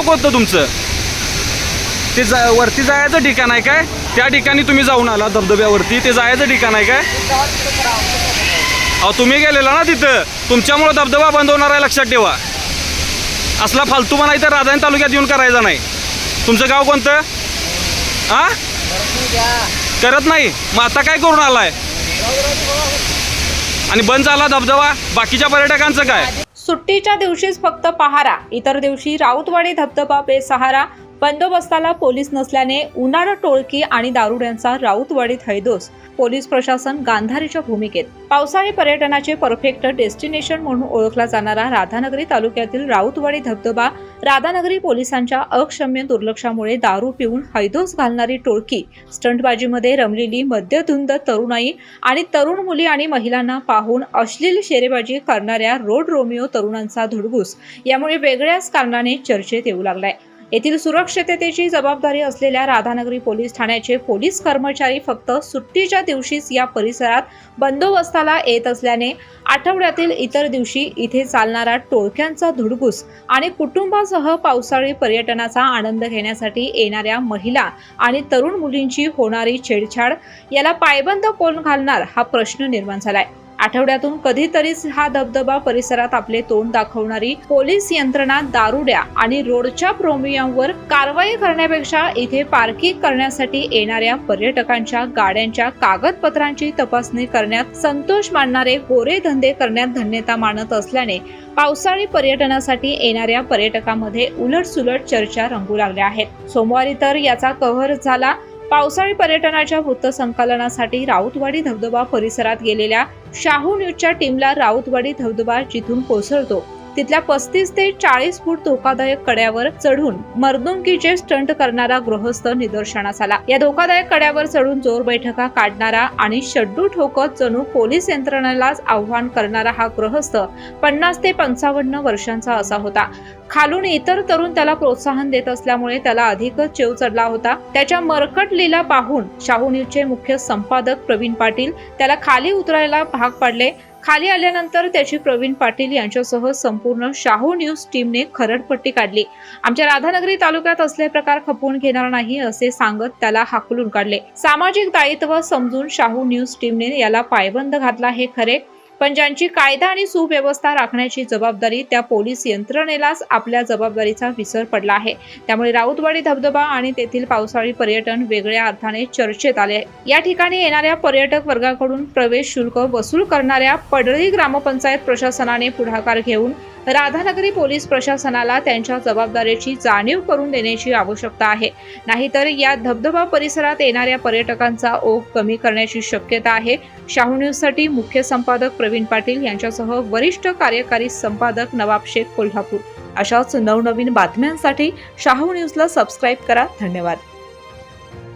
गाव कोणतं तुमचं? ते जा वरती जायचं ठिकाण आहे काय? त्या ठिकाणी तुम्ही जाऊन आला धबधब्यावरती. ते जायचं ठिकाण आहे काय? अहो तुम्ही गेलेला ना तिथं. तुमच्यामुळं धबधबा बंद होणार आहे लक्षात ठेवा. असला फालतू म्हणा इथं राधानी तालुक्यात येऊन करायचा नाही. तुमचं गाव कोणतं? हा करत नाही. मग आता काय करून आलाय? आणि बंद झाला धबधबा? बाकीच्या पर्यटकांचं काय? सुट्टीच्या दिवशीच फक्त पहारा. इतर दिवशी राऊतवाडी धबधबा बेसहारा बंदोबस्ताला पोलीस नसल्याने उन्हाळ टोळकी आणि दारुड्यांचा राऊतवाडीत हैदोस. पोलीस प्रशासन गांधारीच्या भूमिकेत. पावसाळी पर्यटनाचे परफेक्ट डेस्टिनेशन म्हणून ओळखला जाणारा राधानगरी तालुक्यातील राऊतवाडी धबधबा राधानगरी पोलिसांच्या अक्षम्य दुर्लक्षामुळे दारू पिऊन हैदोस घालणारी टोळकी स्टंटबाजीमध्ये रमलेली मद्यधुंद तरुणाई आणि तरुण मुली आणि महिलांना पाहून अश्लील शेरेबाजी करणाऱ्या रोड रोमिओ तरुणांचा धुडगूस यामुळे वेगळ्याच कारणाने चर्चेत येऊ लागलाय. येथील सुरक्षिततेची जबाबदारी असलेल्या राधानगरी पोलीस ठाण्याचे पोलीस कर्मचारी फक्त सुट्टीच्या दिवशीच या परिसरात बंदोबस्ताला येत असल्याने आठवड्यातील इतर दिवशी इथे चालणारा टोळक्यांचा धुडगूस आणि कुटुंबासह पावसाळी पर्यटनाचा आनंद घेण्यासाठी येणाऱ्या महिला आणि तरुण मुलींची होणारी छेडछाड याला पायबंद कोण घालणार हा प्रश्न निर्माण झालाय. आठवड्यातून कधीतरीच हा धबधबा परिसरात आपले तोंड दाखवणारी पोलीस यंत्रणा दारुड्या आणि रोडच्या प्रोमियमवर कारवाई करण्यापेक्षा इथे पार्किंग करण्यासाठी येणाऱ्या पर्यटकांच्या गाड्यांच्या कागदपत्रांची तपासणी करण्यात संतोष मानणारे गोरे धंदे करण्यात धन्यता मानत असल्याने पावसाळी पर्यटनासाठी येणाऱ्या पर्यटकांमध्ये उलटसुलट चर्चा रंगू लागल्या आहेत. सोमवारी तर याचा कव्हर झाला. पावसाळी पर्यटनाच्या वृत्तसंकलनासाठी राऊतवाडी धबधबा परिसरात गेलेल्या शाहू न्यूजच्या टीमला राऊतवाडी धबधबा जिथून कोसळतो. तिथल्या पस्तीस ते चाळीस फूट धोकादायक कड्यावर चढून मर्दुंकीचे स्टंट करणारा गृहस्थ निदर्शनास आला. या धोकादायक कड्यावर चढून जोर बैठका काढणारा आणि शड्डू ठोकत जणू पोलीस यंत्रणेलाच आव्हान करणारा हा गृहस्थ पन्नास ते पंचावन्न वर्षांचा असा होता. खालून इतर तरुण त्याला प्रोत्साहन देत असल्यामुळे त्याला अधिकच चेव चढला होता. त्याच्या मरकट लीला पाहून शाहू न्यूजचे मुख्य संपादक प्रवीण पाटील त्याला खाली उतरायला भाग पाडले. खाली आल्यानंतर त्याची प्रवीण पाटील यांच्यासह संपूर्ण शाहू न्यूज टीमने खरडपट्टी काढली. आमच्या राधानगरी तालुक्यात असले प्रकार खपवून घेणार नाही असे सांगत त्याला हाकलून काढले. सामाजिक दायित्व समजून शाहू न्यूज टीमने याला पायबंद घातला हे खरे. पण ज्यांची कायदा आणि सुव्यवस्था राखण्याची जबाबदारी त्या पोलीस यंत्रणेलाच आपल्या जबाबदारीचा विसर पडला आहे. त्यामुळे राऊतवाडी धबधबा आणि तेथील पावसाळी पर्यटन वेगळ्या अर्थाने चर्चेत आले या ठिकाणी येणाऱ्या पर्यटक वर्गाकडून प्रवेश शुल्क वसूल करणाऱ्या पडळी ग्रामपंचायत प्रशासनाने पुढाकार घेऊन राधानगरी पोलीस प्रशासनाला त्यांच्या जबाबदारीची जाणीव करून देण्याची आवश्यकता आहे. नाहीतर या धबधबा परिसरात येणाऱ्या पर्यटकांचा ओघ कमी करण्याची शक्यता आहे. शाहू न्यूजसाठी मुख्य संपादक प्रवीण पाटील यांच्यासह वरिष्ठ कार्यकारी संपादक नवाब शेख कोल्हापूर. अशाच नवनवीन बातम्यांसाठी शाहू न्यूजला सबस्क्राईब करा. धन्यवाद.